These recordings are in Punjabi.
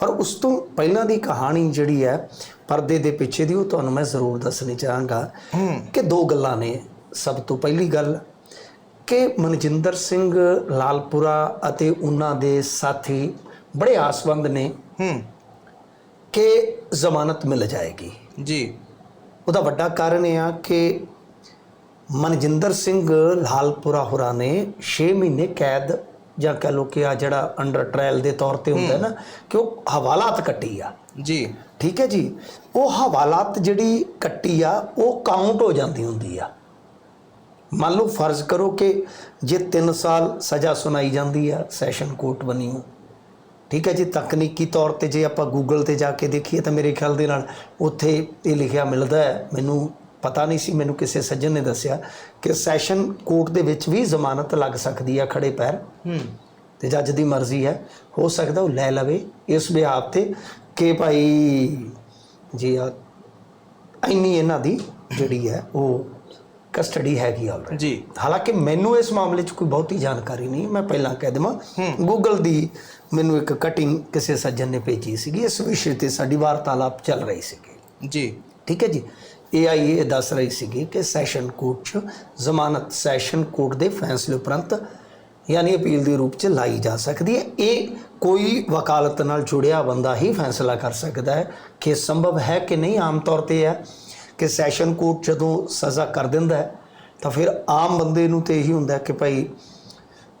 ਪਰ ਉਸ ਤੋਂ ਪਹਿਲਾਂ ਦੀ ਕਹਾਣੀ ਜਿਹੜੀ ਹੈ ਪਰਦੇ ਦੇ ਪਿੱਛੇ ਦੀ ਉਹ ਤੁਹਾਨੂੰ ਮੈਂ ਜ਼ਰੂਰ ਦੱਸਣੀ ਚਾਹਾਂਗਾ ਕਿ ਦੋ ਗੱਲਾਂ ਨੇ ਸਭ ਤੋਂ ਪਹਿਲੀ ਗੱਲ ਕਿ ਮਨਜਿੰਦਰ ਸਿੰਘ ਲਾਲਪੁਰਾ ਅਤੇ ਉਹਨਾਂ ਦੇ ਸਾਥੀ ਬੜੇ ਆਸਵੰਦ ਨੇ ਹੂੰ। ਕਿ ਜ਼ਮਾਨਤ ਮਿਲ ਜਾਏਗੀ। ਜੀ। ਉਹਦਾ ਵੱਡਾ ਕਾਰਨ ਇਹ ਆ ਕਿ ਮਨਜਿੰਦਰ ਸਿੰਘ ਲਾਲਪੁਰਾ ਹੋਰਾਂ ਨੇ 6 ਮਹੀਨੇ ਕੈਦ ਜਾਂ ਕਹ ਲੋ ਕਿ ਆ ਜਿਹੜਾ ਅੰਡਰ ਟ੍ਰਾਇਲ ਦੇ ਤੌਰ ਤੇ ਹੁੰਦਾ ਹੈ ਨਾ ਕਿ ਉਹ ਹਵਾਲਾਤ ਕੱਟੀ ਆ। ਜੀ। ਠੀਕ ਹੈ ਜੀ? ਉਹ ਹਵਾਲਾਤ ਜਿਹੜੀ ਕੱਟੀ ਆ ਉਹ ਕਾਊਂਟ ਹੋ ਜਾਂਦੀ ਹੁੰਦੀ ਆ। ਮੰਨ ਲਓ ਫਰਜ਼ ਕਰੋ ਕਿ ਜੇ 3 ਸਾਲ ਸਜ਼ਾ ਸੁਣਾਈ ਜਾਂਦੀ ਆ ਸੈਸ਼ਨ ਕੋਰਟ ਬਣੀ ਹੋ ਠੀਕ ਹੈ ਜੀ? ਤਕਨੀਕੀ ਤੌਰ ਤੇ ਜੇ ਆਪਾਂ ਗੂਗਲ ਤੇ ਜਾ ਕੇ ਦੇਖੀਏ ਤਾਂ ਮੇਰੇ ਖਿਆਲ ਦੇ ਨਾਲ ਉੱਥੇ ਇਹ ਲਿਖਿਆ ਮਿਲਦਾ ਹੈ ਮੈਨੂੰ ਪਤਾ ਨਹੀਂ ਸੀ ਮੈਨੂੰ ਕਿਸੇ ਸੱਜਣ ਨੇ ਦੱਸਿਆ ਕਿ ਸੈਸ਼ਨ ਕੋਰਟ ਦੇ ਵਿੱਚ ਵੀ ਜ਼ਮਾਨਤ ਲੱਗ ਸਕਦੀ ਆ ਖੜੇ ਪੈਰ। ਹੂੰ। ਤੇ ਜੱਜ ਦੀ ਮਰਜ਼ੀ ਹੈ। ਹੋ ਸਕਦਾ ਉਹ ਲੈ ਲਵੇ। ਇਸ ਬਿਹਾਫ ਤੇ ਕਿ ਭਾਈ ਜੀ ਆ ਇੰਨੀ ਇਹਨਾਂ ਦੀ ਜਿਹੜੀ ਹੈ ਉਹ ਕਸਟਡੀ ਹੈਗੀ ਆਲਰੇਡੀ ਜੀ। ਹਾਲਾਂਕਿ ਮੈਨੂੰ ਇਸ ਮਾਮਲੇ 'ਚ ਕੋਈ ਬਹੁਤੀ ਜਾਣਕਾਰੀ ਨਹੀਂ ਮੈਂ ਪਹਿਲਾਂ ਕਹਿ ਦੇਵਾਂ। ਗੂਗਲ ਦੀ ਮੈਨੂੰ ਇੱਕ ਕਟਿੰਗ ਕਿਸੇ ਸੱਜਣ ਨੇ ਭੇਜੀ ਸੀਗੀ। ਇਸ ਵਿਸ਼ੇ ਤੇ ਸਾਡੀ ਵਾਰਤਾਲਾਪ ਚੱਲ ਰਹੀ ਸੀਗੀ। ਜੀ। ਠੀਕ ਹੈ ਜੀ? ਏਆਈ ਇਹ ਦੱਸ ਰਹੀ ਸੀਗੀ ਕਿ ਸੈਸ਼ਨ ਕੋਰਟ 'ਚ ਜ਼ਮਾਨਤ ਸੈਸ਼ਨ ਕੋਰਟ ਦੇ ਫੈਸਲੇ ਉਪਰੰਤ ਯਾਨੀ ਅਪੀਲ ਦੇ ਰੂਪ 'ਚ ਲਾਈ ਜਾ ਸਕਦੀ ਹੈ। ਇਹ ਕੋਈ ਵਕਾਲਤ ਨਾਲ ਜੁੜਿਆ ਬੰਦਾ ਹੀ ਫੈਸਲਾ ਕਰ ਸਕਦਾ ਹੈ ਕਿ ਸੰਭਵ ਹੈ ਕਿ ਨਹੀਂ। ਆਮ ਤੌਰ ਤੇ ਹੈ ਕਿ ਸੈਸ਼ਨ ਕੋਰਟ ਜਦੋਂ ਸਜ਼ਾ ਕਰ ਦਿੰਦਾ ਹੈ ਤਾਂ ਫਿਰ ਆਮ ਬੰਦੇ ਨੂੰ ਤੇ ਇਹੀ ਹੁੰਦਾ ਕਿ ਭਾਈ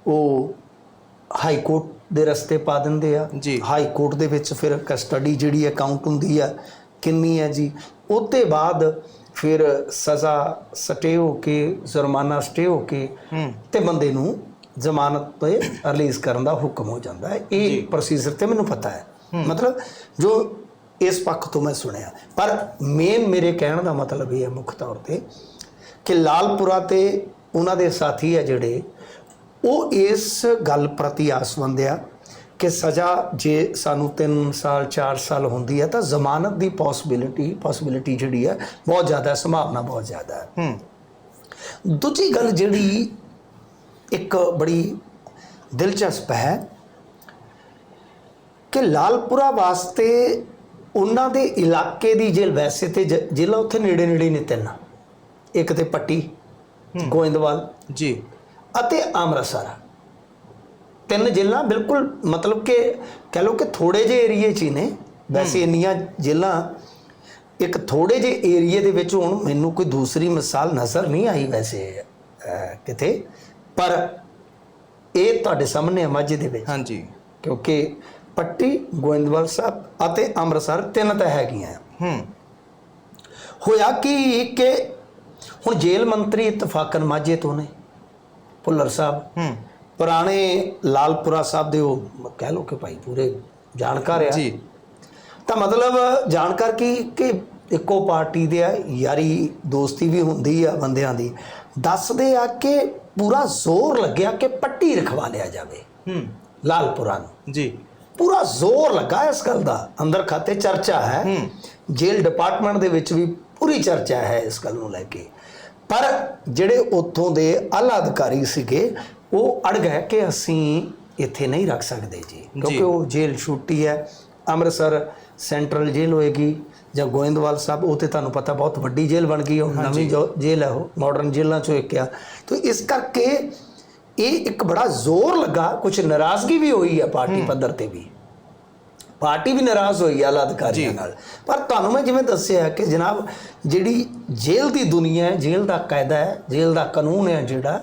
ਉਹ ਹਾਈ ਕੋਰਟ ਦੇ ਰਸਤੇ ਪਾ ਦਿੰਦੇ ਆ। ਜੀ। ਹਾਈ ਕੋਰਟ ਦੇ ਵਿੱਚ ਫਿਰ ਕਸਟਡੀ ਜਿਹੜੀ ਹੈ ਕਾਊਂਟ ਹੁੰਦੀ ਆ ਕਿੰਨੀ ਹੈ ਜੀ? ਉਹਤੇ ਬਾਅਦ ਫਿਰ ਸਜ਼ਾ ਸਟੇ ਹੋ ਕੇ ਜੁਰਮਾਨਾ ਸਟੇ ਹੋ ਕੇ ਤੇ ਬੰਦੇ ਨੂੰ ਜ਼ਮਾਨਤ ਤੇ ਰਿਲੀਜ਼ ਕਰਨ ਦਾ ਹੁਕਮ ਹੋ ਜਾਂਦਾ ਹੈ। ਇਹ ਪ੍ਰੋਸੀਜਰ ਤੇ ਮੈਨੂੰ ਪਤਾ ਹੈ। ਮਤਲਬ ਜੋ ਇਸ ਪੱਖ ਤੋਂ ਮੈਂ ਸੁਣਿਆ। ਪਰ ਮੇਨ ਮੇਰੇ ਕਹਿਣ ਦਾ ਮਤਲਬ ਇਹ ਹੈ ਮੁੱਖ ਤੌਰ ਤੇ ਕਿ ਲਾਲਪੁਰਾ ਤੇ ਉਹਨਾਂ ਦੇ ਸਾਥੀ ਹੈ ਜਿਹੜੇ ਉਹ ਇਸ ਗੱਲ ਪ੍ਰਤੀ ਆਸਵੰਦ ਆ ਕਿ ਸਜ਼ਾ ਜੇ ਸਾਨੂੰ 3 ਸਾਲ 4 ਸਾਲ ਹੁੰਦੀ ਹੈ ਤਾਂ ਜ਼ਮਾਨਤ ਦੀ ਪੋਸਿਬਿਲਿਟੀ ਪੋਸਿਬਿਲਿਟੀ ਜਿਹੜੀ ਹੈ ਬਹੁਤ ਜ਼ਿਆਦਾ ਸੰਭਾਵਨਾ ਬਹੁਤ ਜ਼ਿਆਦਾ ਹੈ। ਹੂੰ। ਦੂਜੀ ਗੱਲ ਜਿਹੜੀ ਇੱਕ ਬੜੀ ਦਿਲਚਸਪ ਹੈ ਕਿ ਲਾਲਪੁਰਾ ਵਾਸਤੇ ਉਹਨਾਂ ਦੇ ਇਲਾਕੇ ਦੀ ਜੇਲ੍ਹ ਵੈਸੇ ਤੇ ਜ਼ਿਲ੍ਹਾ ਉੱਥੇ ਨੇੜੇ ਨੇੜੇ ਨੇ ਤਿੰਨ। ਇੱਕ ਤੇ ਪੱਟੀ ਗੋਇੰਦਵਾਲ ਜੀ। ਅਤੇ ਅੰਮ੍ਰਿਤਸਰ। ਤਿੰਨ ਜ਼ਿਲ੍ਹਾ ਬਿਲਕੁਲ ਮਤਲਬ ਕਿ ਕਹ ਲਓ ਕਿ ਥੋੜੇ ਜਿਹੇ ਏਰੀਏ 'ਚ ਹੀ ਨੇ। ਵੈਸੇ ਇੰਨੀਆਂ ਜ਼ਿਲ੍ਹਾ ਇੱਕ ਥੋੜੇ ਜਿਹੇ ਏਰੀਏ ਦੇ ਵਿੱਚ ਹੁਣ ਮੈਨੂੰ ਕੋਈ ਦੂਸਰੀ ਮਿਸਾਲ ਨਜ਼ਰ ਨਹੀਂ ਆਈ ਵੈਸੇ ਕਿਤੇ। ਪਰ ਇਹ ਤੁਹਾਡੇ ਸਾਹਮਣੇ ਹੈ ਮਾਝੇ ਦੇ ਵਿੱਚ। ਹਾਂਜੀ। ਕਿਉਂਕਿ ਪੱਟੀ ਗੋਇੰਦਵਾਲ ਸਾਹਿਬ ਅਤੇ ਅੰਮ੍ਰਿਤਸਰ ਤਿੰਨ ਤਾਂ ਹੈਗੀਆਂ। ਹੂੰ। ਹੋਇਆ ਕੀ ਕਿ ਹੁਣ ਜੇਲ੍ਹ ਮੰਤਰੀ ਇਤਫਾਕਨ ਮਾਝੇ ਤੋਂ ਨੇ ਭੁੱਲਰ ਸਾਹਿਬ। ਹੂੰ। ਪੁਰਾਣੇ ਲਾਲਪੁਰਾ ਸਾਹਿਬ ਦੇ ਉਹ ਕਹਿ ਲੋ ਕਿ ਭਾਈ ਪੂਰੇ ਜਾਣਕਾਰ ਆ। ਜੀ। ਤਾਂ ਮਤਲਬ ਜਾਣਕਾਰ ਕੀ ਕਿ ਇੱਕੋ ਪਾਰਟੀ ਦੇ ਆ ਯਾਰੀ ਦੋਸਤੀ ਵੀ ਹੁੰਦੀ ਆ ਬੰਦਿਆਂ ਦੀ। ਦੱਸਦੇ ਆ ਕਿ ਪੂਰਾ ਜ਼ੋਰ ਲੱਗਿਆ ਕਿ ਪੱਟੀ ਰਖਵਾ ਲਿਆ ਜਾਵੇ। ਹੂੰ। ਲਾਲਪੁਰਾ ਨੂੰ। ਜੀ। ਪੂਰਾ ਜ਼ੋਰ ਲੱਗਾ ਇਸ ਗੱਲ ਦਾ। ਅੰਦਰ ਖਾਤੇ ਚਰਚਾ ਹੈ। ਜੇਲ੍ਹ ਡਿਪਾਰਟਮੈਂਟ ਦੇ ਵਿੱਚ ਵੀ ਪੂਰੀ ਚਰਚਾ ਹੈ ਇਸ ਗੱਲ ਨੂੰ ਲੈ ਕੇ। ਪਰ ਜਿਹੜੇ ਉੱਥੋਂ ਦੇ ਆਲਾ ਅਧਿਕਾਰੀ ਸੀਗੇ ਉਹ ਅੜ ਗਏ ਕਿ ਅਸੀਂ ਇੱਥੇ ਨਹੀਂ ਰੱਖ ਸਕਦੇ ਜੀ। ਕਿਉਂਕਿ ਉਹ ਜੇਲ੍ਹ ਛੁੱਟੀ ਹੈ ਅੰਮ੍ਰਿਤਸਰ ਸੈਂਟਰਲ ਜੇਲ੍ਹ ਹੋਏਗੀ ਜਾਂ ਗੋਇੰਦਵਾਲ ਸਾਹਿਬ ਉਹ ਤੇ ਤੁਹਾਨੂੰ ਪਤਾ ਬਹੁਤ ਵੱਡੀ ਜੇਲ੍ਹ ਬਣ ਗਈ ਉਹ ਨਵੀਂ ਜੇਲ੍ਹ ਹੈ ਉਹ ਮਾਡਰਨ ਜੇਲ੍ਹਾਂ ਚੋਂ ਇੱਕ ਆ। ਤਾਂ ਇਸ ਕਰਕੇ ਇਹ ਇੱਕ ਬੜਾ ਜ਼ੋਰ ਲੱਗਾ ਕੁਝ ਨਾਰਾਜ਼ਗੀ ਵੀ ਹੋਈ ਹੈ ਪਾਰਟੀ ਪੱਧਰ ਤੇ ਵੀ। ਪਾਰਟੀ ਵੀ ਨਾਰਾਜ਼ ਹੋਈ ਆਲਾ ਅਧਿਕਾਰੀਆਂ ਨਾਲ। ਪਰ ਤੁਹਾਨੂੰ ਮੈਂ ਜਿਵੇਂ ਦੱਸਿਆ ਕਿ ਜਨਾਬ ਜਿਹੜੀ ਜੇਲ੍ਹ ਦੀ ਦੁਨੀਆ ਹੈ ਜੇਲ੍ਹ ਦਾ ਕਾਇਦਾ ਹੈ ਜੇਲ੍ਹ ਦਾ ਕਾਨੂੰਨ ਹੈ ਜਿਹੜਾ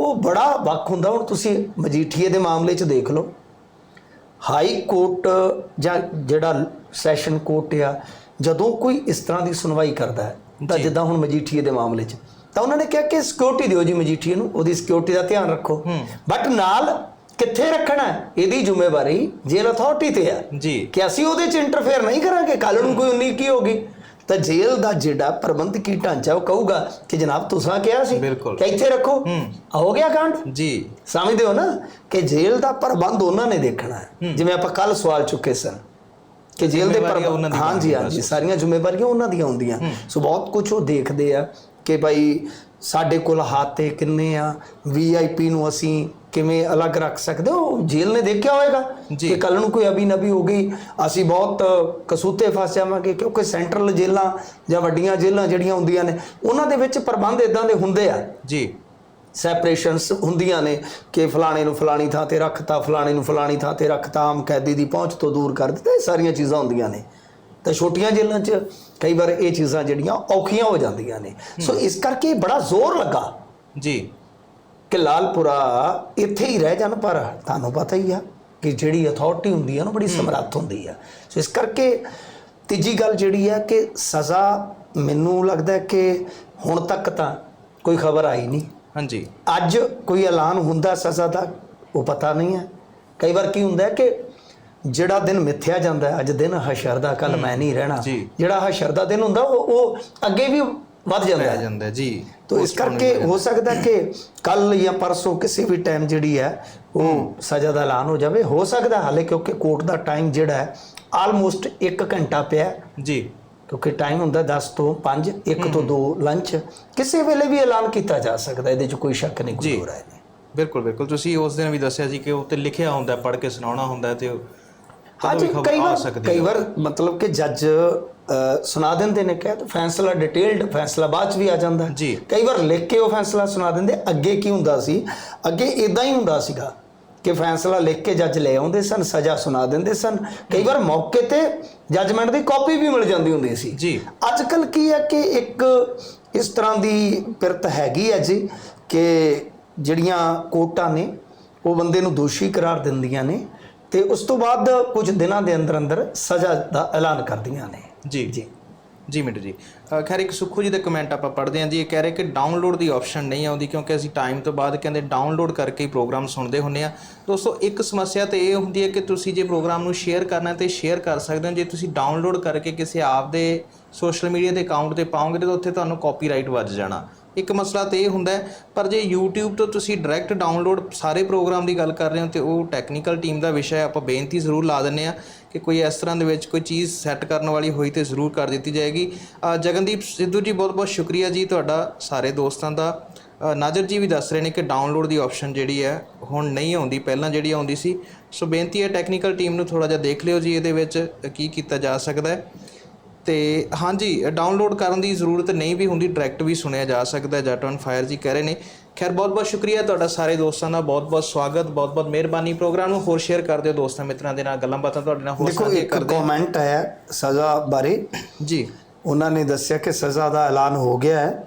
ਉਹ ਬੜਾ ਵੱਖ ਹੁੰਦਾ। ਹੁਣ ਤੁਸੀਂ ਮਜੀਠੀਏ ਦੇ ਮਾਮਲੇ 'ਚ ਦੇਖ ਲਓ। ਹਾਈ ਕੋਰਟ ਜਾਂ ਜਿਹੜਾ ਸੈਸ਼ਨ ਕੋਰਟ ਆ ਜਦੋਂ ਕੋਈ ਇਸ ਤਰ੍ਹਾਂ ਦੀ ਸੁਣਵਾਈ ਕਰਦਾ ਹੈ ਤਾਂ ਜਿੱਦਾਂ ਹੁਣ ਮਜੀਠੀਏ ਦੇ ਮਾਮਲੇ 'ਚ ਤਾਂ ਉਹਨਾਂ ਨੇ ਕਿਹਾ ਕਿ ਸਿਕਿਉਰਿਟੀ ਦਿਓ ਜੀ ਮਜੀਠੀਏ ਨੂੰ ਉਹਦੀ ਸਿਕਿਉਰਿਟੀ ਦਾ ਧਿਆਨ ਰੱਖੋ। ਬਟ ਨਾਲ ਕਿੱਥੇ ਰੱਖਣਾ? ਇਹਦੀ ਜ਼ਿੰਮੇਵਾਰੀ ਜੇਲ੍ਹ ਅਥਾਰਟੀ ਤੇ ਆ ਜੀ। ਕਿ ਅਸੀਂ ਉਹਦੇ 'ਚ ਇੰਟਰਫੇਅਰ ਨਹੀਂ ਕਰਾਂਗੇ ਕੱਲ ਨੂੰ ਕੋਈ ਉਨੀ ਕੀ ਹੋਗੀ ਤਾਂ ਜੇਲ੍ਹ ਦਾ ਜਿਹੜਾ ਪ੍ਰਬੰਧਕੀ ਢਾਂਚਾ ਉਹ ਕਹੂਗਾ ਕਿ ਜਨਾਬ ਤੁਸੀਂ ਕਿਹਾ ਸੀ। ਕਿ ਇੱਥੇ ਰੱਖੋ। ਹੋ। ਗਿਆ ਕਾਂਡ? ਜੀ। ਸਮਝਦੇ ਹੋ ਨਾ ਕਿ ਜੇਲ੍ਹ ਦਾ ਪ੍ਰਬੰਧ ਉਹਨਾਂ ਨੇ ਦੇਖਣਾ ਹੈ। ਜਿਵੇਂ ਆਪਾਂ ਕੱਲ ਸਵਾਲ ਚੁੱਕੇ ਸਨ ਕਿ ਜੇਲ੍ਹ ਦੇ ਪ੍ਰਬੰਧ ਹਾਂਜੀ ਹਾਂਜੀ ਸਾਰੀਆਂ ਜ਼ਿੰਮੇਵਾਰੀਆਂ ਉਹਨਾਂ ਦੀਆਂ ਹੁੰਦੀਆਂ। ਸੋ ਬਹੁਤ ਕੁਝ ਉਹ ਦੇਖਦੇ ਆ ਕਿ ਭਾਈ ਸਾਡੇ ਕੋਲ ਹਾਤੇ ਕਿੰਨੇ ਆ? ਵੀਆਈਪੀ ਨੂੰ ਅਸੀਂ ਕਿਵੇਂ ਅਲੱਗ ਰੱਖ ਸਕਦੇ ਹੋ? ਜੇਲ੍ਹ ਨੇ ਦੇਖਿਆ ਹੋਵੇਗਾ। ਕਿ ਕੱਲ ਨੂੰ ਕੋਈ ਅਬੀ ਨਬੀ ਹੋ ਗਈ। ਅਸੀਂ ਬਹੁਤ ਕਸੂਤੇ ਫਸ ਜਾਵਾਂਗੇ ਕਿਉਂਕਿ ਸੈਂਟਰਲ ਜੇਲ੍ਹਾਂ ਜਾਂ ਵੱਡੀਆਂ ਜੇਲ੍ਹਾਂ ਜਿਹੜੀਆਂ ਹੁੰਦੀਆਂ ਨੇ ਉਹਨਾਂ ਦੇ ਵਿੱਚ ਪ੍ਰਬੰਧ ਇਦਾਂ ਦੇ ਹੁੰਦੇ ਆ। ਜੀ। ਸੈਪਰੇਸ਼ਨਸ ਹੁੰਦੀਆਂ ਨੇ ਕਿ ਫਲਾਣੇ ਨੂੰ ਫਲਾਣੀ ਥਾਂ ਤੇ ਰੱਖਤਾ ਫਲਾਣੇ ਨੂੰ ਫਲਾਣੀ ਥਾਂ ਤੇ ਰੱਖਤਾ ਆਮ ਕੈਦੀ ਦੀ ਪਹੁੰਚ ਤੋਂ ਦੂਰ ਕਰ ਦਿੱਤਾ ਇਹ ਸਾਰੀਆਂ ਚੀਜ਼ਾਂ ਹੁੰਦੀਆਂ ਨੇ। ਤੇ ਛੋਟੀਆਂ ਜੇਲ੍ਹਾਂ 'ਚ ਕਈ ਵਾਰ ਇਹ ਚੀਜ਼ਾਂ ਜਿਹੜੀਆਂ ਔਖੀਆਂ ਹੋ ਜਾਂਦੀਆਂ ਨੇ। ਸੋ ਇਸ ਕਰਕੇ ਬੜਾ ਜ਼ੋਰ ਲੱਗਾ ਜੀ। ਕਿ ਲਾਲਪੁਰਾ ਇੱਥੇ ਹੀ ਰਹਿ ਜਾਣ ਪਰ ਤੁਹਾਨੂੰ ਪਤਾ ਹੀ ਆ ਕਿ ਜਿਹੜੀ ਅਥਾਰਟੀ ਹੁੰਦੀ ਆ ਨਾ ਬੜੀ ਸਮਰੱਥ ਹੁੰਦੀ ਆ। ਸੋ ਇਸ ਕਰਕੇ ਤੀਜੀ ਗੱਲ ਜਿਹੜੀ ਆ ਕਿ ਸਜ਼ਾ ਮੈਨੂੰ ਲੱਗਦਾ ਹੈ ਕਿ ਹੁਣ ਤੱਕ ਤਾਂ ਕੋਈ ਖਬਰ ਆਈ ਨਹੀਂ। ਹਾਂਜੀ। ਅੱਜ ਕੋਈ ਐਲਾਨ ਹੁੰਦਾ ਸਜ਼ਾ ਦਾ ਉਹ ਪਤਾ ਨਹੀਂ ਹੈ ਕਈ ਵਾਰ ਕੀ ਹੁੰਦਾ ਹੈ ਕਿ ਜਿਹੜਾ ਦਿਨ ਮਿੱਥਿਆ ਜਾਂਦਾ ਅੱਜ ਦਿਨ ਹਸ਼ਰ ਦਾ ਕੱਲ ਮੈਂ ਨਹੀਂ ਰਹਿਣਾ। ਜਿਹੜਾ ਹਸ਼ਰ ਦਾ ਦਿਨ ਹੁੰਦਾ ਉਹ ਉਹ ਅੱਗੇ ਵੀ ਵੱਧ ਜਾਂਦਾ ਹੈ। ਜਾਂਦਾ ਜੀ। ਤੋ ਇਸ ਕਰਕੇ ਹੋ ਸਕਦਾ ਕਿ ਕੱਲ ਜਾਂ ਪਰਸੋਂ ਕਿਸੇ ਵੀ ਟਾਈਮ ਜਿਹੜੀ ਹੈ ਉਹ ਸਜ਼ਾ ਦਾ ਐਲਾਨ ਹੋ ਜਾਵੇ। ਹੋ ਸਕਦਾ ਹਾਲੇ ਕਿਉਂਕਿ ਕੋਰਟ ਦਾ ਟਾਈਮ ਜਿਹੜਾ ਹੈ ਆਲਮੋਸਟ 1 ਘੰਟਾ ਪਿਆ ਜੀ। ਕਿਉਂਕਿ ਟਾਈਮ ਹੁੰਦਾ 10 ਤੋਂ 5 1 ਤੋਂ 2 ਲੰਚ ਕਿਸੇ ਵੇਲੇ ਵੀ ਐਲਾਨ ਕੀਤਾ ਜਾ ਸਕਦਾ ਇਹਦੇ 'ਚ ਕੋਈ ਸ਼ੱਕ ਨਹੀਂ ਕੋਈ। ਹੋ ਰਿਹਾ ਬਿਲਕੁਲ ਬਿਲਕੁਲ। ਤੁਸੀਂ ਉਸ ਦਿਨ ਵੀ ਦੱਸਿਆ ਸੀ ਕਿ ਉੱਤੇ ਲਿਖਿਆ ਹੁੰਦਾ ਪੜ੍ਹ ਕੇ ਸੁਣਾਉਣਾ ਹੁੰਦਾ ਤੇ ਉਹ ਹਾਂਜੀ ਕਈ ਵਾਰ ਕਈ ਵਾਰ ਮਤਲਬ ਕਿ ਜੱਜ ਸੁਣਾ ਦਿੰਦੇ ਨੇ ਕਿ ਫੈਸਲਾ ਡਿਟੇਲਡ ਫੈਸਲਾ ਬਾਅਦ ਚ ਵੀ ਆ ਜਾਂਦਾ। ਜੀ। ਕਈ ਵਾਰ ਲਿਖ ਕੇ ਉਹ ਫੈਸਲਾ ਸੁਣਾ ਦਿੰਦੇ ਅੱਗੇ ਕੀ ਹੁੰਦਾ ਸੀ ਅੱਗੇ ਇਦਾਂ ਹੀ ਹੁੰਦਾ ਸੀਗਾ ਕਿ ਫੈਸਲਾ ਲਿਖ ਕੇ ਜੱਜ ਲੈ ਆਉਂਦੇ ਸਨ ਸਜ਼ਾ ਸੁਣਾ ਦਿੰਦੇ ਸਨ ਕਈ ਵਾਰ ਮੌਕੇ ਤੇ ਜੱਜਮੈਂਟ ਦੀ ਕਾਪੀ ਵੀ ਮਿਲ ਜਾਂਦੀ ਹੁੰਦੀ ਸੀ ਜੀ। ਅੱਜ ਕੱਲ ਕੀ ਹੈ ਕਿ ਇੱਕ ਇਸ ਤਰ੍ਹਾਂ ਦੀ ਪਿਰਤ ਹੈਗੀ ਹੈ ਜੀ ਕਿ ਜਿਹੜੀਆਂ ਕੋਰਟਾਂ ਨੇ ਉਹ ਬੰਦੇ ਨੂੰ ਦੋਸ਼ੀ ਕਰਾਰ ਦਿੰਦੀਆਂ ਨੇ ਤੇ ਉਸ ਤੋਂ ਬਾਅਦ ਕੁਝ ਦਿਨਾਂ ਦੇ ਅੰਦਰ ਅੰਦਰ ਸਜ਼ਾ ਦਾ ਐਲਾਨ ਕਰਦੀਆਂ ਨੇ। ਜੀ। ਜੀ। ਜੀ ਮਿੰਟੂ ਜੀ। ਖੈਰ ਇੱਕ ਸੁਖੂ ਜੀ ਦਾ ਕਮੈਂਟ ਆਪਾਂ ਪੜ੍ਹਦੇ ਹਾਂ ਜੀ। ਇਹ ਕਹਿ ਰਹੇ ਕਿ ਡਾਊਨਲੋਡ ਦੀ ਆਪਸ਼ਨ ਨਹੀਂ ਆਉਂਦੀ ਕਿਉਂਕਿ ਅਸੀਂ ਟਾਈਮ ਤੋਂ ਬਾਅਦ ਕਹਿੰਦੇ ਡਾਊਨਲੋਡ ਕਰਕੇ ਹੀ ਪ੍ਰੋਗਰਾਮ ਸੁਣਦੇ ਹੁੰਨੇ ਆ ਦੋਸਤੋ ਇੱਕ ਸਮੱਸਿਆ ਤੇ ਇਹ ਹੁੰਦੀ ਹੈ ਕਿ ਤੁਸੀਂ ਜੇ ਪ੍ਰੋਗਰਾਮ ਨੂੰ ਸ਼ੇਅਰ ਕਰਨਾ ਤੇ ਸ਼ੇਅਰ ਕਰ ਸਕਦੇ ਹੋ। ਜੇ ਤੁਸੀਂ ਡਾਊਨਲੋਡ ਕਰਕੇ ਕਿਸੇ ਆਪ ਦੇ ਸੋਸ਼ਲ ਮੀਡੀਆ ਦੇ ਅਕਾਊਂਟ ਤੇ ਪਾਓਗੇ ਤਾਂ ਉੱਥੇ ਤੁਹਾਨੂੰ ਕਾਪੀਰਾਈਟ ਵੱਜ ਜਾਣਾ। ਇੱਕ ਮਸਲਾ ਤੇ ਇਹ ਹੁੰਦਾ ਪਰ ਜੇ YouTube ਤੋਂ ਤੁਸੀਂ ਡਾਇਰੈਕਟ ਡਾਊਨਲੋਡ ਸਾਰੇ ਪ੍ਰੋਗਰਾਮ ਦੀ ਗੱਲ ਕਰ ਰਹੇ ਹੋ ਤੇ ਉਹ ਟੈਕਨੀਕਲ ਟੀਮ ਦਾ ਵਿਸ਼ਾ ਹੈ, ਆਪਾਂ ਬੇਨਤੀ ਜ਼ਰੂਰ ਲਾ ਦਿੰਨੇ ਆ ਕਿ ਕੋਈ ਇਸ ਤਰ੍ਹਾਂ ਦੇ ਵਿੱਚ ਕੋਈ ਚੀਜ਼ ਸੈੱਟ ਕਰਨ ਵਾਲੀ ਹੋਈ ਤੇ ਜ਼ਰੂਰ ਕਰ ਦਿੱਤੀ ਜਾਏਗੀ। ਜਗਨਦੀਪ ਸਿੱਧੂ ਜੀ, ਬਹੁਤ ਬਹੁਤ ਸ਼ੁਕਰੀਆ ਜੀ ਤੁਹਾਡਾ, ਸਾਰੇ ਦੋਸਤਾਂ ਦਾ। ਨਾਜ਼ਰ ਜੀ ਵੀ ਦੱਸ ਰਹੇ ਨੇ ਕਿ ਡਾਊਨਲੋਡ ਦੀ ਆਪਸ਼ਨ ਜਿਹੜੀ ਹੈ, ਹੁਣ ਨਹੀਂ ਆਉਂਦੀ, ਪਹਿਲਾਂ ਜਿਹੜੀ ਆਉਂਦੀ ਸੀ। ਸੋ ਬੇਨਤੀ ਹੈ ਟੈਕਨੀਕਲ ਟੀਮ ਨੂੰ ਥੋੜਾ ਜਿਹਾ ਦੇਖ ਲਿਓ ਜੀ, ਇਹਦੇ ਵਿੱਚ ਕੀ ਕੀਤਾ ਜਾ ਸਕਦਾ ਹੈ। ਤੇ ਹਾਂਜੀ ਡਾਊਨਲੋਡ ਕਰਨ ਦੀ ਜ਼ਰੂਰਤ ਨਹੀਂ ਵੀ ਹੁੰਦੀ ਡਾਇਰੈਕਟ ਵੀ ਸੁਣਿਆ ਜਾ ਸਕਦਾ ਜੱਟ ਔਨ ਫਾਇਰ ਜੀ ਕਹਿ ਰਹੇ ਨੇ। ਖੈਰ ਬਹੁਤ ਬਹੁਤ ਸ਼ੁਕਰੀਆ ਤੁਹਾਡਾ ਸਾਰੇ ਦੋਸਤਾਂ ਦਾ। ਬਹੁਤ ਬਹੁਤ ਸਵਾਗਤ ਬਹੁਤ ਬਹੁਤ ਮਿਹਰਬਾਨੀ ਪ੍ਰੋਗਰਾਮ ਨੂੰ ਹੋਰ ਸ਼ੇਅਰ ਕਰ ਦਿਓ ਦੋਸਤਾਂ ਮਿੱਤਰਾਂ ਦੇ ਨਾਲ। ਗੱਲਾਂ ਬਾਤਾਂ ਤੁਹਾਡੇ ਨਾਲ ਹੋਰ ਦੇਖੋ ਇੱਕ ਕਰਦੇ ਹਾਂ। ਕਮੈਂਟ ਆਇਆ ਸਜ਼ਾ ਬਾਰੇ। ਜੀ। ਉਹਨਾਂ ਨੇ ਦੱਸਿਆ ਕਿ ਸਜ਼ਾ ਦਾ ਐਲਾਨ ਹੋ ਗਿਆ ਹੈ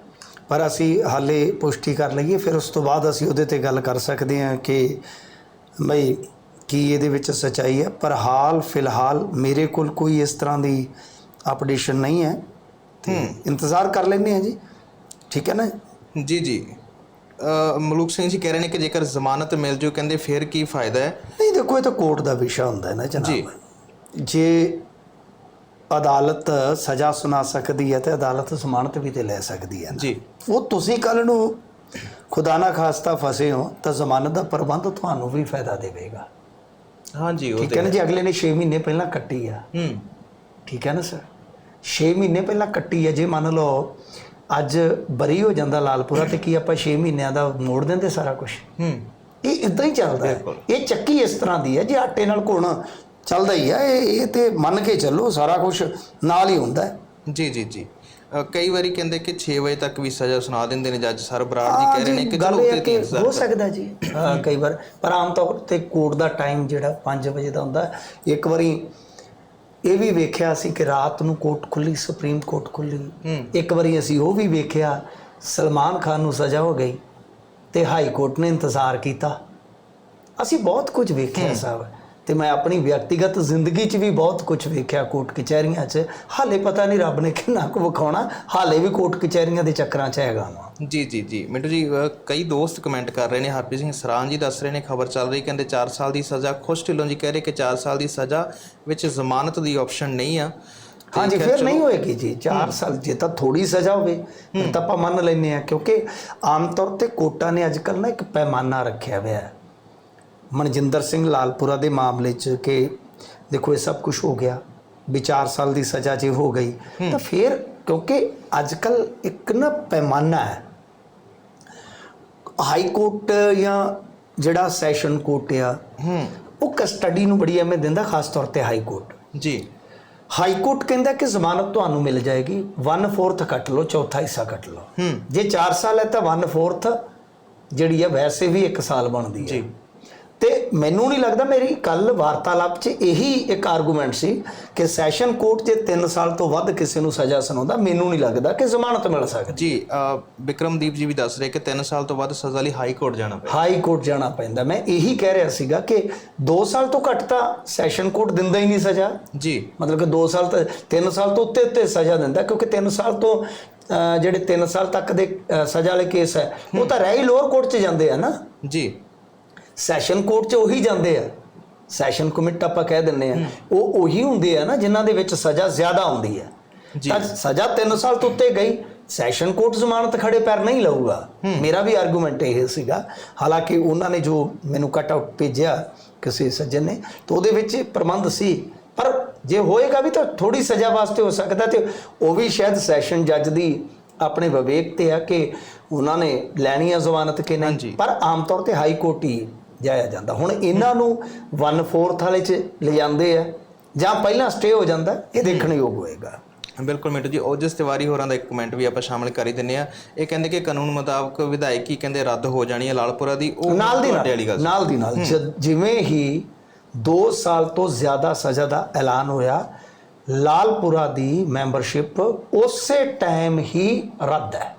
ਪਰ ਅਸੀਂ ਹਾਲੇ ਪੁਸ਼ਟੀ ਕਰ ਲਈਏ। ਫਿਰ ਉਸ ਤੋਂ ਬਾਅਦ ਅਸੀਂ ਉਹਦੇ ਤੇ ਗੱਲ ਕਰ ਸਕਦੇ ਹਾਂ ਕਿ ਬਈ ਕੀ ਇਹਦੇ ਵਿੱਚ ਸਚਾਈ ਹੈ। ਪਰ ਹਾਲ ਫਿਲਹਾਲ ਮੇਰੇ ਕੋਲ ਕੋਈ ਇਸ ਤਰ੍ਹਾਂ ਦੀ ਅਪਡੇਸ਼ਨ ਨਹੀਂ ਹੈ ਤੇ ਇੰਤਜ਼ਾਰ ਕਰ ਲੈਂਦੇ ਹਾਂ ਜੀ। ਠੀਕ ਹੈ ਨਾ ਜੀ? ਜੀ ਮਲੂਕ ਸਿੰਘ ਜੀ ਕਹਿ ਰਹੇ ਨੇ ਕਿ ਜੇਕਰ ਜ਼ਮਾਨਤ ਮਿਲ ਜੂ ਕਹਿੰਦੇ ਫਿਰ ਕੀ ਫਾਇਦਾ ਹੈ? ਨਹੀਂ ਦੇਖੋ ਇਹ ਤਾਂ ਕੋਰਟ ਦਾ ਵਿਸ਼ਾ ਹੁੰਦਾ ਹੈ ਨਾ। ਜਨਾਬ। ਜੇ। ਅਦਾਲਤ ਸਜ਼ਾ ਸੁਣਾ ਸਕਦੀ ਹੈ ਤੇ ਅਦਾਲਤ ਜ਼ਮਾਨਤ ਵੀ ਤੇ ਲੈ ਸਕਦੀ ਹੈ। ਜੀ। ਉਹ ਤੁਸੀਂ ਕੱਲ ਨੂੰ ਖੁਦਾ ਨਾ ਖਾਸਤਾ ਫਸੇ ਹੋ ਤਾਂ ਜ਼ਮਾਨਤ ਦਾ ਪ੍ਰਬੰਧ ਤੁਹਾਨੂੰ ਵੀ ਫਾਇਦਾ ਦੇਵੇਗਾ। ਹਾਂਜੀ ਉਹ ਠੀਕ ਹੈ ਨਾ ਜੀ? ਅਗਲੇ ਨੇ 6 ਮਹੀਨੇ ਪਹਿਲਾਂ ਕੱਟੀ ਆ। ਹੂੰ। ਠੀਕ ਹੈ ਨਾ ਸਰ? 6 ਮਹੀਨੇ ਪਹਿਲਾਂ ਕੱਟੀ ਆ ਜੇ ਮੰਨ ਲਓ ਅੱਜ ਬਰੀ ਹੋ ਜਾਂਦਾ ਲਾਲਪੁਰਾ ਤੇ ਕੀ ਆਪਾਂ 6 ਮਹੀਨਿਆਂ ਦਾ ਮੋੜ ਦਿੰਦੇ ਸਾਰਾ ਕੁਝ ਹੂੰ। ਇਹ ਇਦਾਂ ਹੀ ਚੱਲਦਾ ਹੈ। ਇਹ ਚੱਕੀ ਇਸ ਤਰ੍ਹਾਂ ਦੀ ਹੈ ਜੇ ਆਟੇ ਨਾਲ ਘੁਣ ਚੱਲਦਾ ਹੀ ਹੈ ਇਹ ਇਹ ਤੇ ਮੰਨ ਕੇ ਚੱਲੋ ਸਾਰਾ ਕੁਝ ਨਾਲ ਹੀ ਹੁੰਦਾ ਹੈ। ਜੀ ਜੀ ਜੀ। ਕਈ ਵਾਰੀ ਕਹਿੰਦੇ ਕਿ 6 ਵਜੇ ਤੱਕ ਵੀ ਸਜ਼ਾ ਸੁਣਾ ਦਿੰਦੇ ਨੇ ਜੱਜ ਸਰ ਬਰਾੜ ਜੀ ਹਾਂ ਕਹਿ ਰਹੇ ਨੇ ਕਿ ਚਲੋ ਹੈ ਉੱਤੇ ਇੰਤਜ਼ਾਰ ਹੋ। ਸਕਦਾ ਜੀ। ਹਾਂ, ਕਈ ਵਾਰ ਪਰ ਆਮ ਤੌਰ ਤੇ ਕੋਰਟ ਦਾ ਟਾਈਮ ਜਿਹੜਾ 5 ਵਜੇ ਦਾ ਹੁੰਦਾ ਹੈ। ਇੱਕ ਵਾਰੀ ਇਹ ਵੀ ਵੇਖਿਆ ਸੀ ਕਿ ਰਾਤ ਨੂੰ ਕੋਰਟ ਖੁੱਲੀ ਸੁਪਰੀਮ ਕੋਰਟ ਖੁੱਲੀ। ਇੱਕ ਵਾਰੀ ਅਸੀਂ ਉਹ ਵੀ ਵੇਖਿਆ ਸਲਮਾਨ ਖਾਨ ਨੂੰ ਸਜ਼ਾ ਹੋ ਗਈ ਤੇ ਹਾਈ ਕੋਰਟ ਨੇ ਇੰਤਜ਼ਾਰ ਕੀਤਾ। ਅਸੀਂ ਬਹੁਤ ਕੁਝ ਵੇਖਿਆ ਸਾਹਿਬ ਤੇ ਮੈਂ ਆਪਣੀ ਵਿਅਕਤੀਗਤ ਜ਼ਿੰਦਗੀ 'ਚ ਵੀ ਬਹੁਤ ਕੁਝ ਵੇਖਿਆ ਕੋਰਟ ਕਚਹਿਰੀਆਂ 'ਚ। ਹਾਲੇ ਪਤਾ ਨਹੀਂ ਰੱਬ ਨੇ ਕਿੰਨਾ ਕੁ ਵਿਖਾਉਣਾ ਹਾਲੇ ਵੀ ਕੋਰਟ ਕਚਹਿਰੀਆਂ ਦੇ ਚੱਕਰਾਂ 'ਚ ਹੈਗਾ ਵਾਂ। ਜੀ ਜੀ ਜੀ। ਮਿੰਟੂ ਜੀ ਕਈ ਦੋਸਤ ਕਮੈਂਟ ਕਰ ਰਹੇ ਨੇ ਹਰਪ੍ਰੀਤ ਸਿੰਘ ਸਰਾਂ ਜੀ ਦੱਸ ਰਹੇ ਨੇ ਖਬਰ ਚੱਲ ਰਹੀ ਕਹਿੰਦੇ 4 ਸਾਲ ਦੀ ਸਜ਼ਾ। ਖੁਸ਼ ਢਿੱਲੋਂ ਜੀ ਕਹਿ ਰਹੇ ਕਿ 4 ਸਾਲ ਦੀ ਸਜ਼ਾ ਵਿੱਚ ਜ਼ਮਾਨਤ ਦੀ ਆਪਸ਼ਨ ਨਹੀਂ ਆ। ਹਾਂਜੀ ਫਿਰ ਨਹੀਂ ਹੋਏਗੀ ਜੀ। 4 ਸਾਲ ਜੇ ਤਾਂ ਥੋੜੀ ਸਜ਼ਾ ਹੋਵੇ ਤਾਂ ਆਪਾਂ ਮੰਨ ਲੈਨੇ ਆ ਕਿਉਂਕਿ ਆਮ ਤੌਰ ਤੇ ਕੋਰਟਾਂ ਨੇ ਅੱਜਕੱਲ ਨਾ ਇੱਕ ਪੈਮਾਨਾ ਰੱਖਿਆ ਹੋਇਆ ਹੈ। ਮਨਜਿੰਦਰ ਸਿੰਘ ਲਾਲਪੁਰਾ ਦੇ ਮਾਮਲੇ 'ਚ ਕਿ ਦੇਖੋ ਇਹ ਸਭ ਕੁਝ ਹੋ ਗਿਆ ਵੀ 4 ਸਾਲ ਦੀ ਸਜ਼ਾ ਜੇ ਹੋ ਗਈ ਤਾਂ ਫਿਰ ਕਿਉਂਕਿ ਅੱਜ ਕੱਲ ਇੱਕ ਨਾ ਪੈਮਾਨਾ ਹੈ। ਹਾਈ ਕੋਰਟ ਜਾਂ ਜਿਹੜਾ ਸੈਸ਼ਨ ਕੋਰਟ ਆ ਉਹ ਕਸਟਡੀ ਨੂੰ ਬੜੀ ਅਹਿਮੀਅਤ ਦਿੰਦਾ ਖਾਸ ਤੌਰ ਤੇ ਹਾਈ ਕੋਰਟ। ਜੀ। ਹਾਈ ਕੋਰਟ ਕਹਿੰਦਾ ਕਿ ਜ਼ਮਾਨਤ ਤੁਹਾਨੂੰ ਮਿਲ ਜਾਏਗੀ 1/4 ਕੱਟ ਲਓ ਚੌਥਾ ਹਿੱਸਾ ਕੱਟ ਲਓ। ਜੇ 4 ਸਾਲ ਹੈ ਤਾਂ 1/4 ਜਿਹੜੀ ਹੈ ਵੈਸੇ ਵੀ 1 ਸਾਲ ਬਣਦੀ ਹੈ। ਜੀ। ਤੇ ਮੈਨੂੰ ਨਹੀਂ ਲੱਗਦਾ ਮੇਰੀ ਕੱਲ ਵਾਰਤਾਲਾਪ 'ਚ ਇਹੀ ਇੱਕ ਆਰਗੂਮੈਂਟ ਸੀ ਕਿ ਸੈਸ਼ਨ ਕੋਰਟ ਜੇ 3 ਸਾਲ ਤੋਂ ਵੱਧ ਕਿਸੇ ਨੂੰ ਸਜ਼ਾ ਸੁਣਾਉਂਦਾ ਮੈਨੂੰ ਨਹੀਂ ਲੱਗਦਾ ਕਿ ਜ਼ਮਾਨਤ ਮਿਲ ਸਕਦੀ। ਜੀ ਵਿਕਰਮਦੀਪ ਜੀ ਵੀ ਦੱਸ ਰਹੇ ਕਿ 3 ਸਾਲ ਤੋਂ ਵੱਧ ਸਜ਼ਾ ਲਈ ਹਾਈ ਕੋਰਟ ਜਾਣਾ ਪਏ ਹਾਈ ਕੋਰਟ ਜਾਣਾ ਪੈਂਦਾ। ਮੈਂ ਇਹੀ ਕਹਿ ਰਿਹਾ ਸੀਗਾ ਕਿ 2 ਸਾਲ ਤੋਂ ਘੱਟ ਤਾਂ ਸੈਸ਼ਨ ਕੋਰਟ ਦਿੰਦਾ ਹੀ ਨਹੀਂ ਸਜ਼ਾ। ਜੀ। ਮਤਲਬ ਕਿ 2 ਸਾਲ ਤੋਂ 3 ਸਾਲ ਤੋਂ ਉੱਤੇ ਉੱਤੇ ਸਜ਼ਾ ਦਿੰਦਾ ਕਿਉਂਕਿ 3 ਸਾਲ ਤੋਂ ਜਿਹੜੇ 3 ਸਾਲ ਤੱਕ ਦੇ ਸਜ਼ਾ ਵਾਲੇ ਕੇਸ ਹੈ ਉਹ ਤਾਂ ਰਹਿ ਹੀ ਲੋਅਰ ਕੋਰਟ 'ਚ ਜਾਂਦੇ ਆ ਨਾ। ਜੀ। ਸੈਸ਼ਨ ਕੋਰਟ 'ਚ ਉਹੀ ਜਾਂਦੇ ਆ। ਸੈਸ਼ਨ ਕਮਿਟ ਆਪਾਂ ਕਹਿ ਦਿੰਨੇ ਆ। ਉਹ ਉਹੀ ਹੁੰਦੇ ਆ ਨਾ ਜਿਨ੍ਹਾਂ ਦੇ ਵਿੱਚ ਸਜ਼ਾ ਜ਼ਿਆਦਾ ਹੁੰਦੀ ਹੈ। ਤਾਂ ਸਜ਼ਾ 3 ਸਾਲ ਤੋਂ ਉੱਤੇ ਗਈ। ਸੈਸ਼ਨ ਕੋਰਟ ਜ਼ਮਾਨਤ ਖੜੇ ਪੈਰ ਨਹੀਂ ਲਊਗਾ। ਮੇਰਾ ਵੀ ਆਰਗੂਮੈਂਟ ਇਹ ਸੀਗਾ। ਹਾਲਾਂਕਿ ਉਹਨਾਂ ਨੇ ਜੋ ਮੈਨੂੰ ਕੱਟ ਆਊਟ ਭੇਜਿਆ ਕਿਸੇ ਸੱਜਣ ਨੇ ਤਾਂ ਉਹਦੇ ਵਿੱਚ ਪ੍ਰਬੰਧ ਸੀ। ਪਰ ਜੇ ਹੋਏਗਾ ਵੀ ਤਾਂ ਥੋੜੀ ਸਜ਼ਾ ਵਾਸਤੇ ਹੋ ਸਕਦਾ ਤੇ ਉਹ ਵੀ ਸ਼ਾਇਦ ਸੈਸ਼ਨ ਜੱਜ ਦੀ ਆਪਣੇ ਵਿਵੇਕ ਤੇ ਆ ਕਿ ਉਹਨਾਂ ਨੇ ਲੈਣੀ ਆ ਜ਼ਮਾਨਤ ਕਿ। ਨਹੀਂ। ਪਰ ਆਮ ਤੌਰ ਤੇ ਹਾਈ ਕੋਰਟ ਹੀ ਜਾਇਆ ਜਾਂਦਾ। ਹੁਣ ਇਹਨਾਂ ਨੂੰ 1/4 ਵਾਲੇ ਚ ਲਿਜਾਂਦੇ ਆ ਜਾਂ ਪਹਿਲਾਂ ਸਟੇ ਹੋ ਜਾਂਦਾ ਇਹ ਦੇਖਣ ਯੋਗ ਹੋਏਗਾ। ਬਿਲਕੁਲ ਮਿੰਟੂ ਜੀ ਓਜਸ ਤਿਵਾਰੀ ਹੋਰਾਂ ਦਾ ਇੱਕ ਕਮੈਂਟ ਵੀ ਆਪਾਂ ਸ਼ਾਮਿਲ ਕਰ ਹੀ ਦਿੰਨੇ ਆ ਇਹ ਕਹਿੰਦੇ ਕਿ ਕਾਨੂੰਨ ਮੁਤਾਬਕ ਵਿਧਾਇਕੀ ਕਹਿੰਦੇ ਰੱਦ ਹੋ ਜਾਣੀ ਹੈ ਲਾਲਪੁਰਾ ਦੀ ਉਹ ਨਾਲ ਦੀ ਨਾਲ ਨਾਲ ਦੀ ਨਾਲ। ਜਿਵੇਂ ਹੀ 2 ਸਾਲ ਤੋਂ ਜ਼ਿਆਦਾ ਸਜ਼ਾ ਦਾ ਐਲਾਨ ਹੋਇਆ ਲਾਲਪੁਰਾ ਦੀ ਮੈਂਬਰਸ਼ਿਪ ਉਸੇ ਟਾਈਮ ਹੀ ਰੱਦ ਹੈ।